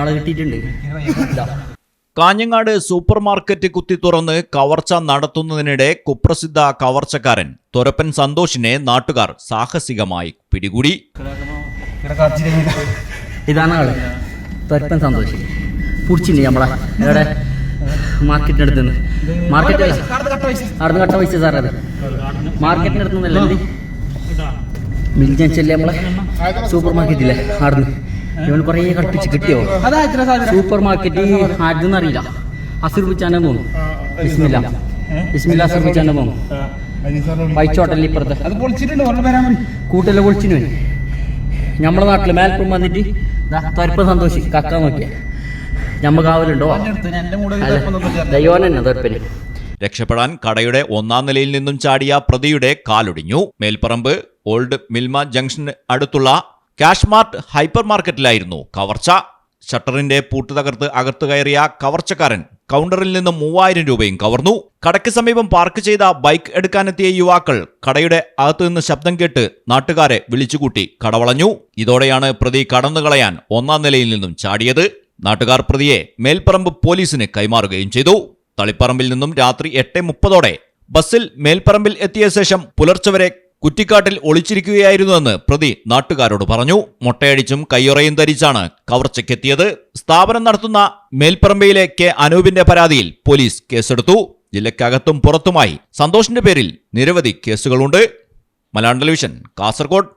ആളെ കിട്ടിയിട്ടുണ്ട്. Kanhangad super market കുത്തി തുറന്ന് കവർച്ച നടത്തുന്നതിനിടെ കുപ്രസിദ്ധ കവർച്ചക്കാരൻ തൊരപ്പൻ സന്തോഷിനെ നാട്ടുകാർ സാഹസികമായി പിടികൂടി. ഇതാണ് ആൾ. തൊരപ്പൻ സന്തോഷ്. നമ്മളെ? എവിടെ? നിന്ന്. മാർക്കറ്റ് അവിടുന്ന് കട്ട പൈസ അത്. നിന്നല്ല നമ്മളെ? സൂപ്പർ മാർക്കറ്റില്ലേ? അവിടുന്ന്. ഇവൻ കുറേ കട്ടിച്ച് കിട്ടിയോ? സൂപ്പർ മാർക്കറ്റ് ആദ്യം അറിയില്ല. അസുർബിച്ചാനെ തോന്നുന്നു ബിസ്മില്ല. ബിസ്മില്ല അസുർബിച്ചാനെ തോന്നുന്നു വൈച്ചോട്ടല്ലേ ഇപ്പുറത്തെ. കൂട്ടല്ല പൊളിച്ചിന് നമ്മളെ നാട്ടിൽ മേൽപ്പുറം വന്നിട്ട് തൊരപ്പ് സന്തോഷി കക്ക നോക്കിയ. ഞമ്മ കാവലുണ്ടോ തന്നെ തൊരപ്പന്. രക്ഷപ്പെടാൻ കടയുടെ ഒന്നാം നിലയിൽ നിന്നും ചാടിയ പ്രതിയുടെ കാലൊടിഞ്ഞു. മേൽപ്പറമ്പ് ഓൾഡ് മിൽമ ജംഗ്ഷന് അടുത്തുള്ള കാഷ്മാർട്ട് ഹൈപ്പർ മാർക്കറ്റിലായിരുന്നു കവർച്ച. ഷട്ടറിന്റെ പൂട്ട് തകർത്ത് അകത്തു കയറിയ കവർച്ചക്കാരൻ കൗണ്ടറിൽ നിന്ന് മൂവായിരം രൂപയും കവർന്നു. കടയ്ക്ക് സമീപം പാർക്ക് ചെയ്ത ബൈക്ക് എടുക്കാനെത്തിയ യുവാക്കൾ കടയുടെ അകത്തു നിന്ന് ശബ്ദം കേട്ട് നാട്ടുകാരെ വിളിച്ചുകൂട്ടി കടവളഞ്ഞു. ഇതോടെയാണ് പ്രതി കടന്നുകളയാൻ ഒന്നാം നിലയിൽ നിന്നും ചാടിയത്. നാട്ടുകാർ പ്രതിയെ മേൽപ്പറമ്പ് പോലീസിന് കൈമാറുകയും ചെയ്തു. തളിപ്പറമ്പിൽ നിന്നും രാത്രി എട്ട് മുപ്പതോടെ ബസ്സിൽ മേൽപ്പറമ്പിൽ എത്തിയ ശേഷം പുലർച്ചെ വരെ കുറ്റിക്കാട്ടിൽ ഒളിച്ചിരിക്കുകയായിരുന്നുവെന്ന് പ്രതി നാട്ടുകാരോട് പറഞ്ഞു. മൊട്ടയടിച്ചും കയ്യുറയും ധരിച്ചാണ് കവർച്ചയ്ക്കെത്തിയത്. സ്ഥാപനം നടത്തുന്ന മേൽപ്പറമ്പയിലെ കെ. അനൂപിന്റെ പരാതിയിൽ പോലീസ് കേസെടുത്തു. ജില്ലയ്ക്കകത്തും പുറത്തുമായി സന്തോഷിന്റെ പേരിൽ നിരവധി കേസുകളുണ്ട്. മലയാളം ടെലിവിഷൻ കാസർഗോഡ്.